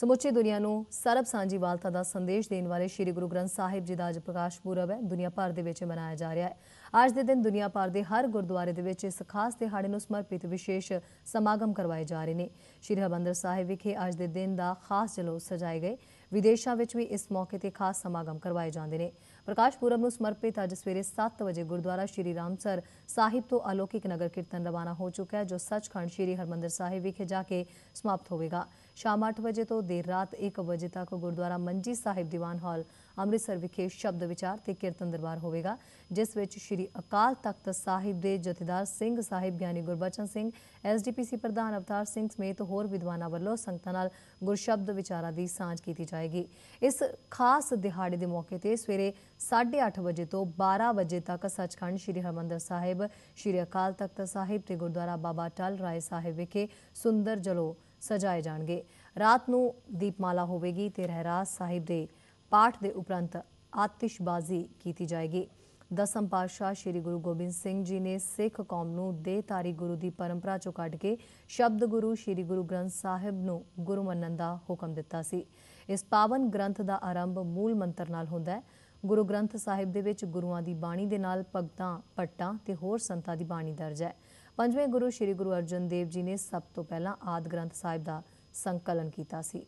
ਸਮੁੱਚੀ ਦੁਨੀਆ ਨੂੰ ਸਰਬ ਸਾਂਝੀਵਾਲਤਾ ਦਾ ਸੰਦੇਸ਼ ਦੇਣ ਵਾਲੇ ਸ੍ਰੀ ਗੁਰੂ ਗ੍ਰੰਥ ਸਾਹਿਬ ਜੀ ਦਾ ਅੱਜ ਪ੍ਰਕਾਸ਼ ਪੁਰਬ ਹੈ। ਦੁਨੀਆ ਭਰ ਦੇ ਵਿੱਚ ਮਨਾਇਆ ਜਾ ਰਿਹਾ ਹੈ। ਅੱਜ ਦੇ ਦਿਨ ਦੁਨੀਆ ਭਰ ਦੇ ਹਰ ਗੁਰਦੁਆਰੇ ਦੇ ਵਿੱਚ ਇਸ ਖਾਸ ਦਿਹਾੜੇ ਨੂੰ ਸਮਰਪਿਤ ਵਿਸ਼ੇਸ਼ ਸਮਾਗਮ ਕਰਵਾਏ ਜਾ ਰਹੇ ਨੇ। ਸ੍ਰੀ ਹਰਿਮੰਦਰ ਸਾਹਿਬ ਵਿਖੇ ਅੱਜ ਦੇ ਦਿਨ ਦਾ ਖਾਸ ਜਲੂਸ ਸਜਾਏ ਗਏ। ਵਿਦੇਸ਼ਾਂ ਵਿੱਚ ਵੀ ਇਸ ਮੌਕੇ ਤੇ ਖਾਸ ਸਮਾਗਮ ਕਰਵਾਏ ਜਾਂਦੇ ਨੇ। ਪ੍ਰਕਾਸ਼ ਪੁਰਬ ਨੂੰ ਸਮਰਪਿਤ ਅੱਜ ਸਵੇਰੇ 7 ਵਜੇ ਗੁਰਦੁਆਰਾ ਸ਼੍ਰੀ ਰਾਮਸਰ ਸਾਹਿਬ ਤੋਂ ਅਲੌਕਿਕ ਨਗਰ ਕੀਰਤਨ ਰਵਾਨਾ ਹੋ ਚੁੱਕਾ ਹੈ, ਜੋ ਸੱਚਖੰਡ ਸ਼੍ਰੀ ਹਰਮੰਦਰ ਸਾਹਿਬ ਵਿਖੇ ਜਾ ਕੇ ਸਮਾਪਤ ਹੋਵੇਗਾ। ਸ਼ਾਮ 8 ਵਜੇ ਤੋਂ ਦੇਰ ਰਾਤ 1 ਵਜੇ ਤੱਕ ਗੁਰਦੁਆਰਾ ਮੰਜੀ ਸਾਹਿਬ ਦੀਵਾਨ ਹਾਲ ਅੰਮ੍ਰਿਤਸਰ ਵਿਖੇ ਸ਼ਬਦ ਵਿਚਾਰ ਤੇ ਕੀਰਤਨ ਦਰਬਾਰ ਹੋਵੇਗਾ, ਜਿਸ ਵਿੱਚ ਸ਼੍ਰੀ ਅਕਾਲ ਤਖਤ ਸਾਹਿਬ ਦੇ ਜਥੇਦਾਰ ਸਿੰਘ ਸਾਹਿਬ ਗਿਆਨੀ ਗੁਰਬਚਨ ਸਿੰਘ, ਐਸਡੀਪੀਸੀ ਪ੍ਰਧਾਨ ਅਵਤਾਰ ਸਿੰਘ ਸਮੇਤ ਹੋਰ ਵਿਦਵਾਨਾਂ ਵੱਲੋਂ ਸੰਗਤਾਂ ਨਾਲ ਗੁਰਸ਼ਬਦ ਵਿਚਾਰਾਂ ਦੀ ਸਾਂਝ ਕੀਤੀ ਜਾਏਗੀ। ਇਸ ਖਾਸ ਦਿਹਾੜੇ ਦੇ ਮੌਕੇ ਤੇ ਸਵੇਰੇ 8:30 ਵਜੇ ਤੋਂ 12 ਵਜੇ ਤੱਕ ਸੱਚਖੰਡ ਸ੍ਰੀ ਹਰਮੰਦਰ ਸਾਹਿਬ, ਸ੍ਰੀ ਅਕਾਲ ਤਖਤ ਸਾਹਿਬ ਤੇ ਗੁਰਦੁਆਰਾ ਬਾਬਾ ਟਲ ਰਾਏ ਸਾਹਿਬ ਵਿਖੇ ਸੁੰਦਰ ਜਲੋ ਸਜਾਏ ਜਾਣਗੇ। ਰਾਤ ਨੂੰ ਦੀਪਮਾਲਾ ਹੋਵੇਗੀ ਤੇ ਰਹਿਰਾਸ ਸਾਹਿਬ ਦੇ ਪਾਠ ਦੇ ਉਪਰੰਤ ਆਤਿਸ਼ਬਾਜ਼ੀ ਕੀਤੀ ਜਾਏਗੀ। ਦਸਮ ਪਾਤਸ਼ਾਹ ਸ੍ਰੀ ਗੁਰੂ ਗੋਬਿੰਦ ਸਿੰਘ ਜੀ ਨੇ ਸਿੱਖ ਕੌਮ ਨੂੰ ਦੇਹਧਾਰੀ ਗੁਰੂ ਦੀ ਪਰੰਪਰਾ ਚੋਂ ਕੱਢ ਕੇ ਸ਼ਬਦ ਗੁਰੂ ਸ੍ਰੀ ਗੁਰੂ ਗ੍ਰੰਥ ਸਾਹਿਬ ਨੂੰ ਗੁਰੂ ਮੰਨਣ ਦਾ ਹੁਕਮ ਦਿੱਤਾ ਸੀ। ਇਸ ਪਾਵਨ ਗ੍ਰੰਥ ਦਾ ਆਰੰਭ ਮੂਲ ਮੰਤਰ ਨਾਲ ਹੁੰਦਾ ਹੈ। ਗੁਰੂ ਗ੍ਰੰਥ ਸਾਹਿਬ ਦੇ ਵਿੱਚ ਗੁਰੂਆਂ ਦੀ ਬਾਣੀ ਦੇ ਨਾਲ ਭਗਤਾਂ ਪੱਟਾਂ ਤੇ ਹੋਰ ਸੰਤਾਂ ਦੀ ਬਾਣੀ ਦਰਜ ਹੈ। ਪੰਜਵੇਂ ਗੁਰੂ ਸ੍ਰੀ ਗੁਰੂ ਅਰਜਨ ਦੇਵ ਜੀ ਨੇ ਸਭ ਤੋਂ ਪਹਿਲਾਂ ਆਦ ਗ੍ਰੰਥ ਸਾਹਿਬ ਦਾ ਸੰਕਲਨ ਕੀਤਾ ਸੀ।